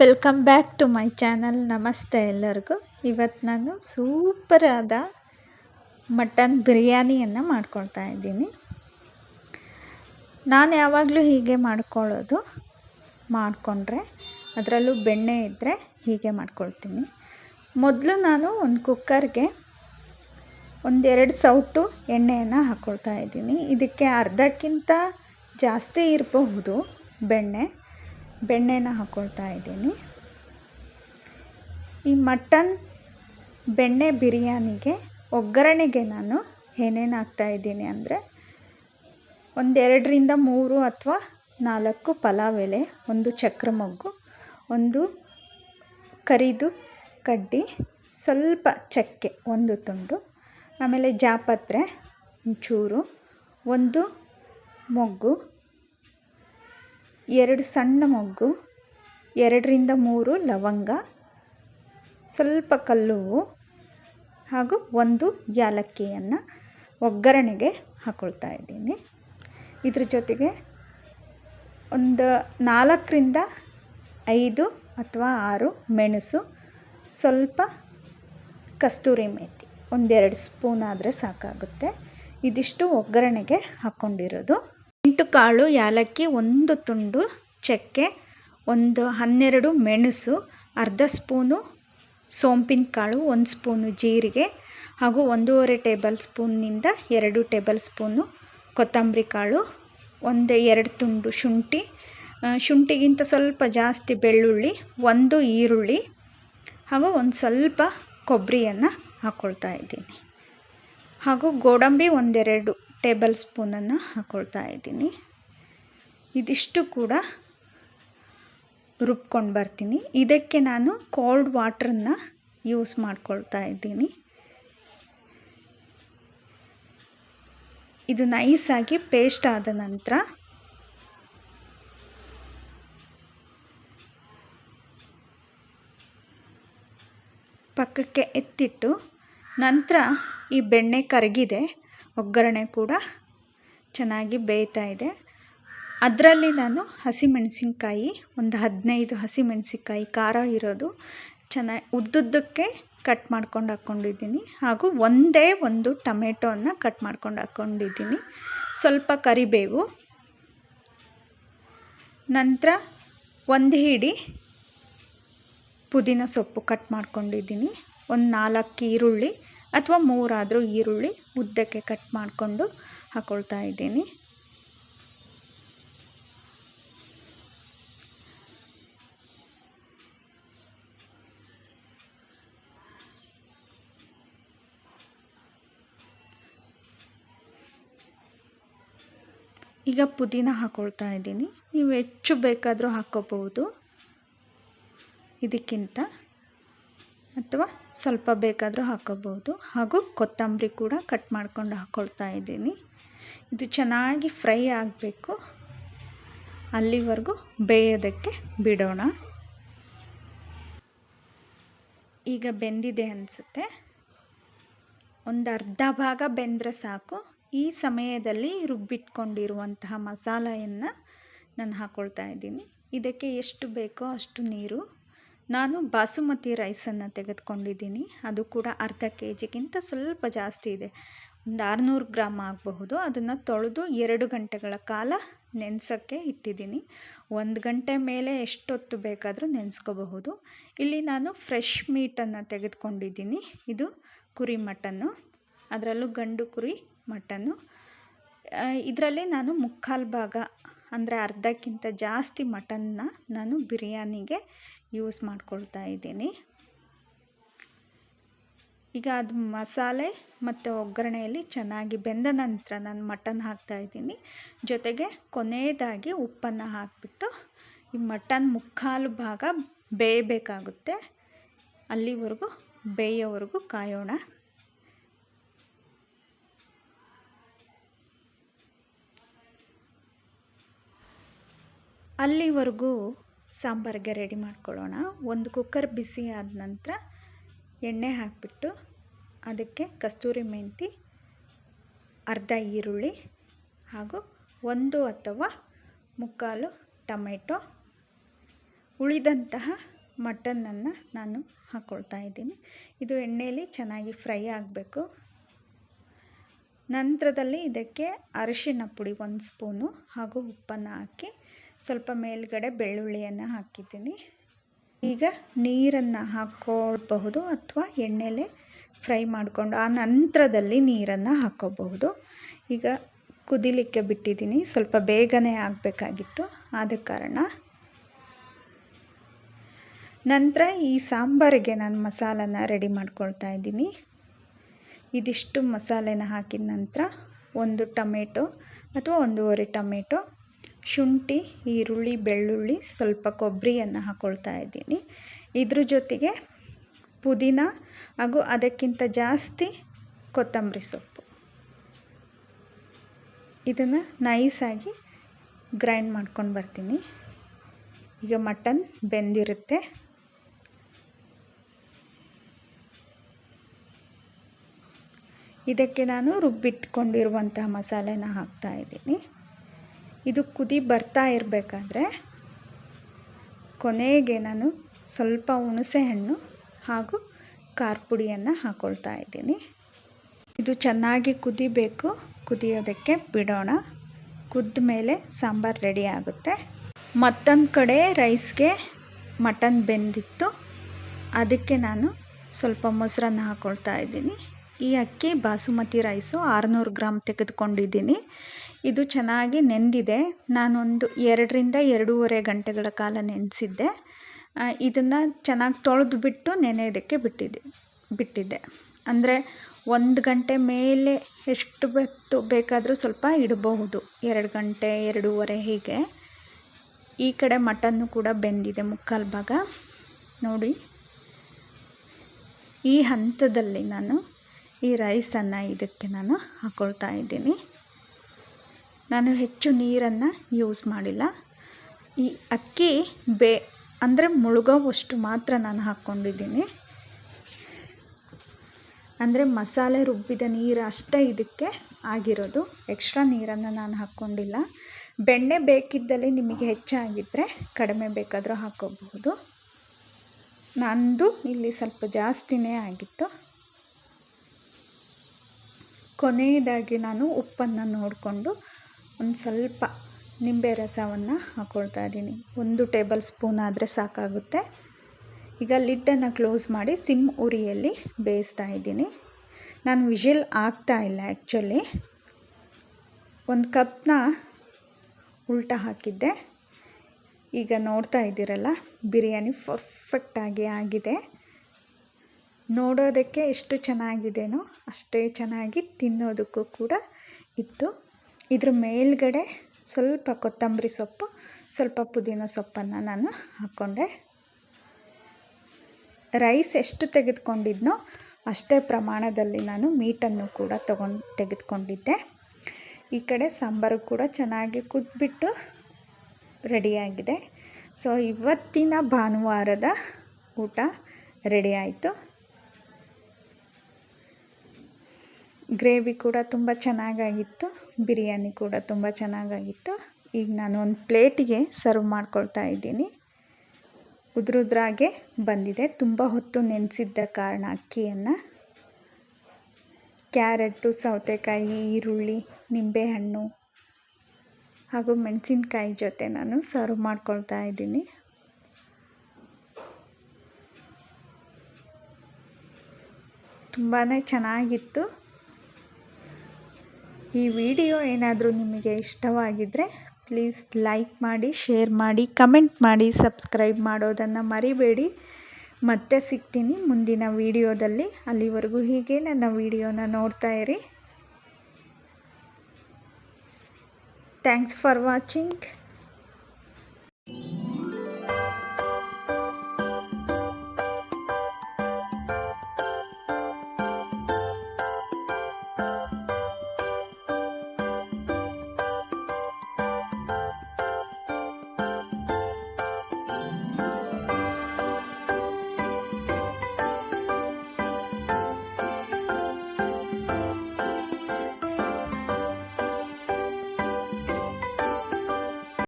Welcome back to my channel ನಮಸ್ತೆ ಎಲ್ಲರಿಗೂ. ಇವತ್ತು ನಾನು ಸೂಪರಾದ ಮಟನ್ ಬಿರಿಯಾನಿಯನ್ನು ಮಾಡ್ಕೊಳ್ತಾ ಇದ್ದೀನಿ. ನಾನು ಯಾವಾಗಲೂ ಹೀಗೆ ಮಾಡ್ಕೊಳ್ಳೋದು, ಮಾಡಿಕೊಂಡ್ರೆ, ಅದರಲ್ಲೂ ಬೆಣ್ಣೆ ಇದ್ದರೆ ಹೀಗೆ ಮಾಡ್ಕೊಳ್ತೀನಿ. ಮೊದಲು ನಾನು ಒಂದು ಕುಕ್ಕರ್ಗೆ ಒಂದೆರಡು ಸೌಟು ಎಣ್ಣೆಯನ್ನು ಹಾಕ್ಕೊಳ್ತಾ ಇದ್ದೀನಿ. ಇದಕ್ಕೆ ಅರ್ಧಕ್ಕಿಂತ ಜಾಸ್ತಿ ಇರಬಹುದು ಬೆಣ್ಣೆ. ಬೆಣ್ಣೆನ ಹಾಕ್ಕೊಳ್ತಾ ಇದ್ದೀನಿ. ಈ ಮಟನ್ ಬೆಣ್ಣೆ ಬಿರಿಯಾನಿಗೆ ಒಗ್ಗರಣೆಗೆ ನಾನು ಏನೇನು ಹಾಕ್ತಾಯಿದ್ದೀನಿ ಅಂದರೆ ಒಂದೆರಡರಿಂದ ಮೂರು ಅಥವಾ ನಾಲ್ಕು ಪಲಾವ್ ಎಲೆ, ಒಂದು ಚಕ್ರ ಮೊಗ್ಗು, ಒಂದು ಕರಿದು ಕಡ್ಡಿ, ಸ್ವಲ್ಪ ಚಕ್ಕೆ, ಒಂದು ತುಂಡು, ಆಮೇಲೆ ಜಾಪತ್ರೆ, ಒಂಚೂರು, ಒಂದು ಮೊಗ್ಗು ಎರಡು ಸಣ್ಣ ಮೊಗ್ಗು, ಎರಡರಿಂದ ಮೂರು ಲವಂಗ, ಸ್ವಲ್ಪ ಕಲ್ಲು ಹಾಗೂ ಒಂದು ಯಾಲಕ್ಕಿಯನ್ನು ಒಗ್ಗರಣೆಗೆ ಹಾಕ್ಕೊಳ್ತಾ ಇದ್ದೀನಿ. ಇದ್ರ ಜೊತೆಗೆ ಒಂದು ನಾಲ್ಕರಿಂದ ಐದು ಅಥವಾ ಆರು ಮೆಣಸು, ಸ್ವಲ್ಪ ಕಸ್ತೂರಿ ಮೇತಿ, ಒಂದೆರಡು ಸ್ಪೂನ್ ಆದರೆ ಸಾಕಾಗುತ್ತೆ. ಇದಿಷ್ಟು ಒಗ್ಗರಣೆಗೆ ಹಾಕ್ಕೊಂಡಿರೋದು ಎಂಟು ಕಾಳು ಯಾಲಕ್ಕಿ, ಒಂದು ತುಂಡು ಚಕ್ಕೆ, ಒಂದು ಹನ್ನೆರಡು ಮೆಣಸು, ಅರ್ಧ ಸ್ಪೂನು ಸೋಂಪಿನ ಕಾಳು, ಒಂದು ಸ್ಪೂನು ಜೀರಿಗೆ ಹಾಗೂ ಒಂದೂವರೆ ಟೇಬಲ್ ಸ್ಪೂನ್ನಿಂದ ಎರಡು ಟೇಬಲ್ ಸ್ಪೂನು ಕೊತ್ತಂಬರಿ ಕಾಳು, ಒಂದು ಎರಡು ತುಂಡು ಶುಂಠಿ ಶುಂಠಿಗಿಂತ ಸ್ವಲ್ಪ ಜಾಸ್ತಿ ಬೆಳ್ಳುಳ್ಳಿ, ಒಂದು ಈರುಳ್ಳಿ ಹಾಗೂ ಒಂದು ಸ್ವಲ್ಪ ಕೊಬ್ಬರಿಯನ್ನು ಹಾಕ್ಕೊಳ್ತಾ ಇದ್ದೀನಿ. ಹಾಗೂ ಗೋಡಂಬಿ ಒಂದೆರಡು ಟೇಬಲ್ ಸ್ಪೂನನ್ನು ಹಾಕ್ಕೊಳ್ತಾ ಇದ್ದೀನಿ. ಇದಿಷ್ಟು ಕೂಡ ರುಬ್ಕೊಂಡು ಬರ್ತೀನಿ. ಇದಕ್ಕೆ ನಾನು ಕೋಲ್ಡ್ ವಾಟ್ರನ್ನು ಯೂಸ್ ಮಾಡ್ಕೊಳ್ತಾ ಇದ್ದೀನಿ. ಇದು ನೈಸಾಗಿ ಪೇಸ್ಟ್ ಆದ ನಂತರ ಪಕ್ಕಕ್ಕೆ ಎತ್ತಿಟ್ಟು ನಂತರ ಈ ಬೆಣ್ಣೆ ಕರಗಿದೆ. ಒಗ್ಗರಣೆ ಕೂಡ ಚೆನ್ನಾಗಿ ಬೇಯ್ತಾ ಇದೆ. ಅದರಲ್ಲಿ ನಾನು ಹಸಿಮೆಣಸಿನ್ಕಾಯಿ, ಒಂದು ಹದಿನೈದು ಹಸಿಮೆಣಸಿನ್ಕಾಯಿ ಖಾರ ಇರೋದು ಚೆನ್ನಾಗಿ ಉದ್ದುದ್ದಕ್ಕೆ ಕಟ್ ಮಾಡ್ಕೊಂಡು ಹಾಕ್ಕೊಂಡಿದ್ದೀನಿ ಹಾಗೂ ಒಂದೇ ಒಂದು ಟೊಮೆಟೋನ ಕಟ್ ಮಾಡ್ಕೊಂಡು ಹಾಕ್ಕೊಂಡಿದ್ದೀನಿ ಸ್ವಲ್ಪ ಕರಿಬೇವು, ನಂತರ ಒಂದು ಹಿಡಿ ಪುದೀನ ಸೊಪ್ಪು ಕಟ್ ಮಾಡ್ಕೊಂಡಿದ್ದೀನಿ. ಒಂದು ನಾಲ್ಕು ಈರುಳ್ಳಿ ಅಥವಾ ಮೂರಾದರೂ ಈರುಳ್ಳಿ ಉದ್ದಕ್ಕೆ ಕಟ್ ಮಾಡಿಕೊಂಡು ಹಾಕ್ಕೊಳ್ತಾ ಇದ್ದೀನಿ. ಈಗ ಪುದೀನ ಹಾಕ್ಕೊಳ್ತಾ ಇದ್ದೀನಿ. ನೀವು ಹೆಚ್ಚು ಬೇಕಾದರೂ ಹಾಕ್ಕೋಬಹುದು ಇದಕ್ಕಿಂತ ಅಥವಾ ಸ್ವಲ್ಪ ಬೇಕಾದರೂ ಹಾಕೋಬಹುದು. ಹಾಗೂ ಕೊತ್ತಂಬರಿ ಕೂಡ ಕಟ್ ಮಾಡ್ಕೊಂಡು ಹಾಕ್ಕೊಳ್ತಾ ಇದ್ದೀನಿ. ಇದು ಚೆನ್ನಾಗಿ ಫ್ರೈ ಆಗಬೇಕು. ಅಲ್ಲಿವರೆಗೂ ಬೇಯೋದಕ್ಕೆ ಬಿಡೋಣ. ಈಗ ಬೆಂದಿದೆ ಅನಿಸುತ್ತೆ. ಒಂದು ಅರ್ಧ ಭಾಗ ಬೆಂದರೆ ಸಾಕು. ಈ ಸಮಯದಲ್ಲಿ ರುಬ್ಬಿಟ್ಕೊಂಡಿರುವಂತಹ ಮಸಾಲೆಯನ್ನು ನಾನು ಹಾಕ್ಕೊಳ್ತಾ ಇದ್ದೀನಿ. ಇದಕ್ಕೆ ಎಷ್ಟು ಬೇಕೋ ಅಷ್ಟು ನೀರು. ನಾನು ಬಾಸುಮತಿ ರೈಸನ್ನು ತೆಗೆದುಕೊಂಡಿದ್ದೀನಿ. ಅದು ಕೂಡ ಅರ್ಧ ಕೆ ಜಿಗಿಂತ ಸ್ವಲ್ಪ ಜಾಸ್ತಿ ಇದೆ. ಒಂದು ಆರುನೂರು ಗ್ರಾಮ್ ಆಗಬಹುದು. ಅದನ್ನು ತೊಳೆದು ಎರಡು ಗಂಟೆಗಳ ಕಾಲ ನೆನೆಸೋಕ್ಕೆ ಇಟ್ಟಿದ್ದೀನಿ. ಒಂದು ಗಂಟೆ ಮೇಲೆ ಎಷ್ಟೊತ್ತು ಬೇಕಾದರೂ ನೆನೆಸ್ಕೋಬಹುದು. ಇಲ್ಲಿ ನಾನು ಫ್ರೆಶ್ ಮೀಟನ್ನು ತೆಗೆದುಕೊಂಡಿದ್ದೀನಿ. ಇದು ಕುರಿ ಮಟನ್ನು. ಅದರಲ್ಲೂ ಗಂಡು ಕುರಿ ಮಟನ್ನು. ಇದರಲ್ಲಿ ನಾನು ಮುಕ್ಕಾಲು ಭಾಗ ಅಂದರೆ ಅರ್ಧಕ್ಕಿಂತ ಜಾಸ್ತಿ ಮಟನ್ನ ನಾನು ಬಿರಿಯಾನಿಗೆ ಯೂಸ್ ಮಾಡ್ಕೊಳ್ತಾ ಇದ್ದೀನಿ. ಈಗ ಅದು ಮಸಾಲೆ ಮತ್ತು ಒಗ್ಗರಣೆಯಲ್ಲಿ ಚೆನ್ನಾಗಿ ಬೆಂದ ನಂತರ ನಾನು ಮಟನ್ ಹಾಕ್ತಾ ಇದ್ದೀನಿ. ಜೊತೆಗೆ ಕೊನೆಯದಾಗಿ ಉಪ್ಪನ್ನು ಹಾಕಿಬಿಟ್ಟು ಈ ಮಟನ್ ಮುಕ್ಕಾಲು ಭಾಗ ಬೇಯಬೇಕಾಗುತ್ತೆ. ಅಲ್ಲಿವರೆಗೂ ಬೇಯೋವರೆಗೂ ಕಾಯೋಣ. ಅಲ್ಲಿವರೆಗೂ ಸಾಂಬಾರಿಗೆ ರೆಡಿ ಮಾಡ್ಕೊಳ್ಳೋಣ. ಒಂದು ಕುಕ್ಕರ್ ಬಿಸಿ ಆದ ನಂತರ ಎಣ್ಣೆ ಹಾಕಿಬಿಟ್ಟು ಅದಕ್ಕೆ ಕಸ್ತೂರಿ ಮೆಂತಿ, ಅರ್ಧ ಈರುಳ್ಳಿ ಹಾಗೂ ಒಂದು ಅಥವಾ ಮುಕ್ಕಾಲು ಟೊಮೆಟೊ. ಉಳಿದಂತಹ ಮಟನನ್ನು ನಾನು ಹಾಕ್ಕೊಳ್ತಾ ಇದ್ದೀನಿ. ಇದು ಎಣ್ಣೆಯಲ್ಲಿ ಚೆನ್ನಾಗಿ ಫ್ರೈ ಆಗಬೇಕು. ನಂತರದಲ್ಲಿ ಇದಕ್ಕೆ ಅರಿಶಿನ ಪುಡಿ ಒಂದು ಸ್ಪೂನು ಹಾಗೂ ಉಪ್ಪನ್ನು ಹಾಕಿ ಸ್ವಲ್ಪ ಮೇಲ್ಗಡೆ ಬೆಳ್ಳುಳ್ಳಿಯನ್ನು ಹಾಕಿದ್ದೀನಿ. ಈಗ ನೀರನ್ನು ಹಾಕ್ಕೊಳ್ಬಹುದು ಅಥವಾ ಎಣ್ಣೆಲೆ ಫ್ರೈ ಮಾಡಿಕೊಂಡು ಆ ನಂತರದಲ್ಲಿ ನೀರನ್ನು ಹಾಕ್ಕೋಬಹುದು ಈಗ ಕುದಿಲಿಕ್ಕೆ ಬಿಟ್ಟಿದ್ದೀನಿ. ಸ್ವಲ್ಪ ಬೇಗನೆ ಆಗಬೇಕಾಗಿತ್ತು. ಆದ ಕಾರಣ ನಂತರ ಈ ಸಾಂಬಾರಿಗೆ ನಾನು ಮಸಾಲನ ರೆಡಿ ಮಾಡ್ಕೊಳ್ತಾ ಇದ್ದೀನಿ. ಇದಿಷ್ಟು ಮಸಾಲೆನ ಹಾಕಿದ ನಂತರ ಒಂದು ಟೊಮೆಟೊ ಅಥವಾ ಒಂದೂವರೆ ಟೊಮೆಟೊ ಶುಂಠಿ, ಈರುಳ್ಳಿ, ಬೆಳ್ಳುಳ್ಳಿ, ಸ್ವಲ್ಪ ಕೊಬ್ಬರಿಯನ್ನು ಹಾಕ್ಕೊಳ್ತಾ ಇದ್ದೀನಿ. ಇದ್ರ ಜೊತೆಗೆ ಪುದೀನ ಹಾಗೂ ಅದಕ್ಕಿಂತ ಜಾಸ್ತಿ ಕೊತ್ತಂಬರಿ ಸೊಪ್ಪು. ಇದನ್ನು ನೈಸಾಗಿ ಗ್ರೈಂಡ್ ಮಾಡ್ಕೊಂಡು ಬರ್ತೀನಿ. ಈಗ ಮಟನ್ ಬೆಂದಿರುತ್ತೆ. ಇದಕ್ಕೆ ನಾನು ರುಬ್ಬಿಟ್ಕೊಂಡಿರುವಂತಹ ಮಸಾಲೆನ ಹಾಕ್ತಾ ಇದ್ದೀನಿ. ಇದು ಕುದಿ ಬರ್ತಾ ಇರಬೇಕಾದ್ರೆ ಕೊನೆಗೆ ನಾನು ಸ್ವಲ್ಪ ಹುಣಸೆ ಹಣ್ಣು ಹಾಗೂ ಖಾರ ಪುಡಿಯನ್ನು ಹಾಕ್ಕೊಳ್ತಾ ಇದ್ದೀನಿ. ಇದು ಚೆನ್ನಾಗಿ ಕುದಿಬೇಕು. ಕುದಿಯೋದಕ್ಕೆ ಬಿಡೋಣ. ಕುದ್ದ ಮೇಲೆ ಸಾಂಬಾರು ರೆಡಿ ಆಗುತ್ತೆ. ಮತ್ತೊಂದು ಕಡೆ ರೈಸ್ಗೆ ಮಟನ್ ಬೆಂದಿತ್ತು. ಅದಕ್ಕೆ ನಾನು ಸ್ವಲ್ಪ ಮೊಸರನ್ನು ಹಾಕ್ಕೊಳ್ತಾ ಇದ್ದೀನಿ. ಈ ಅಕ್ಕಿ ಬಾಸುಮತಿ ರೈಸು ಆರುನೂರು ಗ್ರಾಮ್ ತೆಗೆದುಕೊಂಡಿದ್ದೀನಿ. ಇದು ಚೆನ್ನಾಗಿ ನೆಂದಿದೆ. ನಾನೊಂದು ಎರಡರಿಂದ ಎರಡೂವರೆ ಗಂಟೆಗಳ ಕಾಲ ನೆನೆಸಿದ್ದೆ. ಇದನ್ನು ಚೆನ್ನಾಗಿ ತೊಳೆದು ಬಿಟ್ಟು ನೆನೆಯೋದಕ್ಕೆ ಬಿಟ್ಟಿದ್ದೆ ಬಿಟ್ಟಿದ್ದೆ. ಅಂದರೆ ಒಂದು ಗಂಟೆ ಮೇಲೆ ಎಷ್ಟು ಬೆತ್ತು ಬೇಕಾದರೂ ಸ್ವಲ್ಪ ಇಡಬಹುದು. ಎರಡು ಗಂಟೆ, ಎರಡೂವರೆ ಹೀಗೆ. ಈ ಕಡೆ ಮಟನ್ನು ಕೂಡ ಬೆಂದಿದೆ ಮುಕ್ಕಾಲು ಭಾಗ. ನೋಡಿ. ಈ ಹಂತದಲ್ಲಿ ನಾನು ಈ ರೈಸನ್ನು ಇದಕ್ಕೆ ನಾನು ಹಾಕ್ಕೊಳ್ತಾ ಇದ್ದೀನಿ. ನಾನು ಹೆಚ್ಚು ನೀರನ್ನು ಯೂಸ್ ಮಾಡಿಲ್ಲ. ಈ ಅಕ್ಕಿ ಬೇ, ಅಂದರೆ ಮುಳುಗೋವಷ್ಟು ಮಾತ್ರ ನಾನು ಹಾಕ್ಕೊಂಡಿದ್ದೀನಿ. ಅಂದರೆ ಮಸಾಲೆ ರುಬ್ಬಿದ ನೀರು ಅಷ್ಟೇ ಇದಕ್ಕೆ ಆಗಿರೋದು. ಎಕ್ಸ್ಟ್ರಾ ನೀರನ್ನು ನಾನು ಹಾಕ್ಕೊಂಡಿಲ್ಲ. ಬೆಣ್ಣೆ ಬೇಕಿದ್ದಲ್ಲಿ ನಿಮಗೆ ಹೆಚ್ಚಾಗಿದ್ದರೆ ಕಡಿಮೆ ಬೇಕಾದರೂ ಹಾಕ್ಕೋಬಹುದು. ನಂದು ಇಲ್ಲಿ ಸ್ವಲ್ಪ ಜಾಸ್ತಿನೇ ಆಗಿತ್ತು. ಕೊನೆಯದಾಗಿ ನಾನು ಉಪ್ಪನ್ನು ನೋಡಿಕೊಂಡು ಒಂದು ಸ್ವಲ್ಪ ನಿಂಬೆ ರಸವನ್ನು ಹಾಕ್ಕೊಳ್ತಾ ಇದ್ದೀನಿ. ಒಂದು ಟೇಬಲ್ ಸ್ಪೂನ್ ಆದರೆ ಸಾಕಾಗುತ್ತೆ. ಈಗ ಲಿಡ್ಡನ್ನು ಕ್ಲೋಸ್ ಮಾಡಿ ಸಿಮ್ ಉರಿಯಲ್ಲಿ ಬೇಯಿಸ್ತಾ ಇದ್ದೀನಿ. ನಾನು ವಿಷಿಲ್ ಆಗ್ತಾ ಇಲ್ಲ ಆ್ಯಕ್ಚುಲಿ ಒಂದು ಕಪ್ನ ಉಲ್ಟ ಹಾಕಿದ್ದೆ. ಈಗ ನೋಡ್ತಾ ಇದ್ದೀರಲ್ಲ, ಬಿರಿಯಾನಿ ಪರ್ಫೆಕ್ಟಾಗಿ ಆಗಿದೆ. ನೋಡೋದಕ್ಕೆ ಎಷ್ಟು ಚೆನ್ನಾಗಿದೆನೋ ಅಷ್ಟೇ ಚೆನ್ನಾಗಿ ತಿನ್ನೋದಕ್ಕೂ ಕೂಡ ಇತ್ತು. ಇದ್ರ ಮೇಲ್ಗಡೆ ಸ್ವಲ್ಪ ಕೊತ್ತಂಬರಿ ಸೊಪ್ಪು, ಸ್ವಲ್ಪ ಪುದೀನ ಸೊಪ್ಪನ್ನು ನಾನು ಹಾಕ್ಕೊಂಡೆ ರೈಸ್ ಎಷ್ಟು ತೆಗೆದುಕೊಂಡಿದ್ನೋ ಅಷ್ಟೇ ಪ್ರಮಾಣದಲ್ಲಿ ನಾನು ಮೀಟನ್ನು ಕೂಡ ತಗೊಂಡು, ತೆಗೆದುಕೊಂಡಿದ್ದೆ. ಈ ಕಡೆ ಸಾಂಬಾರು ಕೂಡ ಚೆನ್ನಾಗಿ ಕುದ್ಬಿಟ್ಟು ರೆಡಿಯಾಗಿದೆ. ಸೊ, ಇವತ್ತಿನ ಭಾನುವಾರದ ಊಟ ರೆಡಿ ಆಯಿತು. ಗ್ರೇವಿ ಕೂಡ ತುಂಬ ಚೆನ್ನಾಗಾಗಿತ್ತು. ಬಿರಿಯಾನಿ ಕೂಡ ತುಂಬ ಚೆನ್ನಾಗಾಗಿತ್ತು. ಈಗ ನಾನು ಒಂದು ಪ್ಲೇಟಿಗೆ ಸರ್ವ್ ಮಾಡ್ಕೊಳ್ತಾ ಇದ್ದೀನಿ. ಉದ್ರುದ್ರಾಗೆ ಬಂದಿದೆ. ತುಂಬ ಹೊತ್ತು ನೆನೆಸಿದ್ದ ಕಾರಣ ಅಕ್ಕಿಯನ್ನು. ಕ್ಯಾರೆಟು, ಸೌತೆಕಾಯಿ, ಈರುಳ್ಳಿ, ನಿಂಬೆಹಣ್ಣು ಹಾಗೂ ಮೆಣಸಿನ್ಕಾಯಿ ಜೊತೆ ನಾನು ಸರ್ವ್ ಮಾಡ್ಕೊಳ್ತಾ ಇದ್ದೀನಿ. ತುಂಬಾ ಚೆನ್ನಾಗಿತ್ತು. ಈ ವಿಡಿಯೋ ಏನಾದರೂ ನಿಮಗೆ ಇಷ್ಟವಾಗಿದ್ದರೆ ಪ್ಲೀಸ್ ಲೈಕ್ ಮಾಡಿ, ಶೇರ್ ಮಾಡಿ, ಕಮೆಂಟ್ ಮಾಡಿ, ಸಬ್ಸ್ಕ್ರೈಬ್ ಮಾಡೋದನ್ನು ಮರಿಬೇಡಿ. ಮತ್ತೆ ಸಿಗ್ತೀನಿ ಮುಂದಿನ ವಿಡಿಯೋದಲ್ಲಿ. ಅಲ್ಲಿವರೆಗೂ ಹೀಗೆ ನನ್ನ ವಿಡಿಯೋನ ನೋಡ್ತಾ ಇರಿ. Thanks for watching